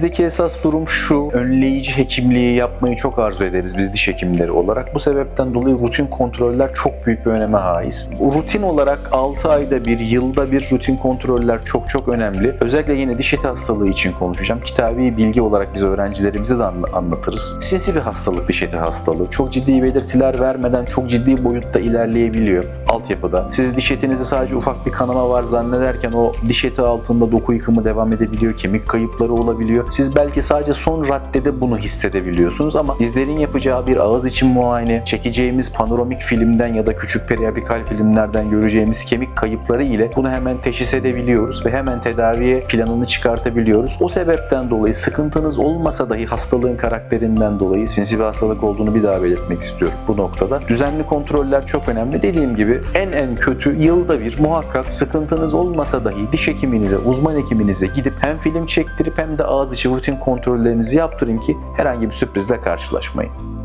Elimizdeki esas durum şu. Önleyici hekimliği yapmayı çok arzu ederiz biz diş hekimleri olarak. Bu sebepten dolayı rutin kontroller çok büyük bir öneme haiz. Rutin olarak 6 ayda bir, yılda bir rutin kontroller çok çok önemli. Özellikle yine diş eti hastalığı için konuşacağım. Kitabi bilgi olarak biz öğrencilerimize de anla- anlatırız. Sinsi bir hastalık diş eti hastalığı. Çok ciddi belirtiler vermeden çok ciddi boyutta ilerleyebiliyor altyapıda. Siz diş etinizde sadece ufak bir kanama var zannederken o diş eti altında doku yıkımı devam edebiliyor, kemik kayıpları olabiliyor. Siz belki sadece son raddede bunu hissedebiliyorsunuz ama bizlerin yapacağı bir ağız için muayene, çekeceğimiz panoramik filmden ya da küçük periapikal filmlerden göreceğimiz kemik kayıpları ile bunu hemen teşhis edebiliyoruz ve hemen tedaviye planını çıkartabiliyoruz. O sebepten dolayı sıkıntınız olmasa dahi hastalığın karakterinden dolayı sinsi bir hastalık olduğunu bir daha belirtmek istiyorum bu noktada. Düzenli kontroller çok önemli. Dediğim gibi en en kötü yılda bir muhakkak sıkıntınız olmasa dahi diş hekiminize, uzman hekiminize gidip hem film çektirip hem de ağız içi rutin kontrollerinizi yaptırın ki herhangi bir sürprizle karşılaşmayın.